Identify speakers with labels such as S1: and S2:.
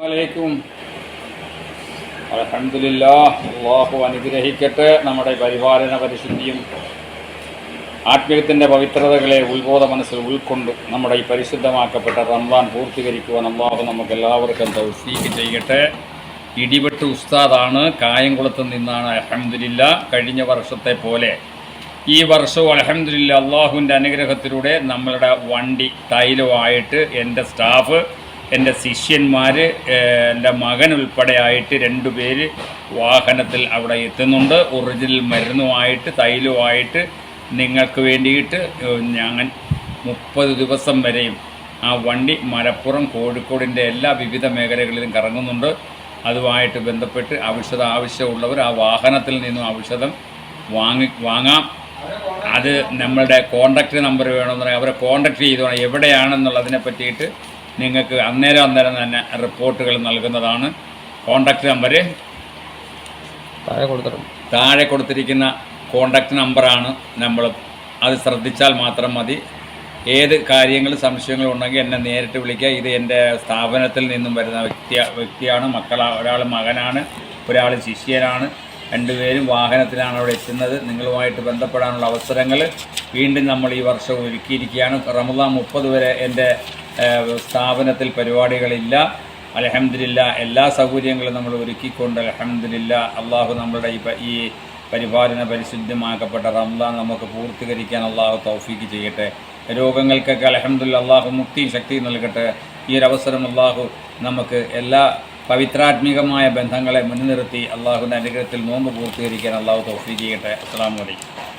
S1: അലൈക്കും അലഹമില്ല അള്ളാഹു അനുഗ്രഹിക്കട്ടെ നമ്മുടെ പരിപാലന പരിശുദ്ധിയും ആത്മീയത്തിന്റെ പവിത്രതകളെ ഉത്ബോധ മനസ്സിൽ ഉൾക്കൊണ്ട് നമ്മുടെ ഈ പരിശുദ്ധമാക്കപ്പെട്ട റംസാൻ പൂർത്തീകരിക്കുവാൻ അള്ളാഹു നമുക്ക് എല്ലാവർക്കും തൗസീക്ക് ചെയ്യട്ടെ. ഇടിവെട്ട് ഉസ്താദാണ് കായംകുളത്ത് നിന്നാണ് അലഹമില്ല കഴിഞ്ഞ വർഷത്തെ പോലെ ഈ വർഷവും അലഹമില്ല അള്ളാഹുവിന്റെ അനുഗ്രഹത്തിലൂടെ നമ്മളുടെ വണ്ടി തൈലമായിട്ട് എന്റെ സ്റ്റാഫ് എന്റെ ശിഷ്യന്മാർ എന്റെ മകൻ ഉൾപ്പെടെയായിട്ട് രണ്ടുപേര് വാഹനത്തിൽ അവിടെ എത്തുന്നുണ്ട്. ഒറിജിനൽ മരുന്നുമായിട്ട് തൈലവുമായിട്ട് നിങ്ങൾക്ക് വേണ്ടിയിട്ട് ഞാൻ മുപ്പത് ദിവസം വരെയും ആ വണ്ടി മലപ്പുറം കോഴിക്കോടിന്റെ എല്ലാ വിവിധ മേഖലകളിലും കറങ്ങുന്നുണ്ട്. അതുമായിട്ട് ബന്ധപ്പെട്ട് ഔഷധ ആവശ്യമുള്ളവർ ആ വാഹനത്തിൽ നിന്നും ഔഷധം വാങ്ങി വാങ്ങാം. അത് നമ്മളുടെ കോണ്ടാക്ട് നമ്പർ വേണമെന്ന് പറയാം. അവരെ കോണ്ടാക്ട് ചെയ്തോണം എവിടെയാണെന്നുള്ളതിനെ പറ്റിയിട്ട് നിങ്ങൾക്ക് അന്നേരം അന്നേരം തന്നെ റിപ്പോർട്ടുകൾ നൽകുന്നതാണ്. കോണ്ടാക്ട് നമ്പർ
S2: താഴെ കൊടുത്തിട്ടുണ്ട്.
S1: താഴെ കൊടുത്തിരിക്കുന്ന കോണ്ടാക്ട് നമ്പറാണ് നമ്മൾ അത് ശ്രദ്ധിച്ചാൽ മാത്രം മതി. ഏത് കാര്യങ്ങൾ സംശയങ്ങളും ഉണ്ടെങ്കിൽ എന്നെ നേരിട്ട് വിളിക്കുക. ഇത് എന്റെ സ്ഥാപനത്തിൽ നിന്നും വരുന്ന വ്യക്തി വ്യക്തിയാണ് മക്കൾ ഒരാൾ മകനാണ് ഒരാൾ ശിഷ്യനാണ്. രണ്ടുപേരും വാഹനത്തിലാണ് അവിടെ എത്തുന്നത്. നിങ്ങളുമായിട്ട് ബന്ധപ്പെടാനുള്ള അവസരങ്ങൾ വീണ്ടും നമ്മൾ ഈ വർഷം ഒരുക്കിയിരിക്കുകയാണ്. റമദാൻ മുപ്പത് വരെ എന്റെ സ്ഥാപനത്തിൽ പരിപാടികളില്ല. അലഹമില്ല എല്ലാ സൗകര്യങ്ങളും നമ്മൾ ഒരുക്കിക്കൊണ്ട് അലഹമില്ല അള്ളാഹു നമ്മളുടെ ഈ പരിപാലന പരിശുദ്ധമാക്കപ്പെട്ട റംദാൻ നമുക്ക് പൂർത്തീകരിക്കാൻ അള്ളാഹു തൗഫീക്ക് ചെയ്യട്ടെ. രോഗങ്ങൾക്കൊക്കെ അലഹമില്ല അള്ളാഹു മുക്തി ശക്തി നൽകട്ടെ. ഈ അവസരം അള്ളാഹു നമുക്ക് എല്ലാ പവിത്രാത്മികമായ ബന്ധങ്ങളെ മുൻനിർത്തി അള്ളാഹുവിന്റെ അനുഗ്രഹത്തിൽ നോമ്പ് പൂർത്തീകരിക്കാൻ അള്ളാഹു തൗഫീക്ക് ചെയ്യട്ടെ. അസ്സാം വലൈക്കും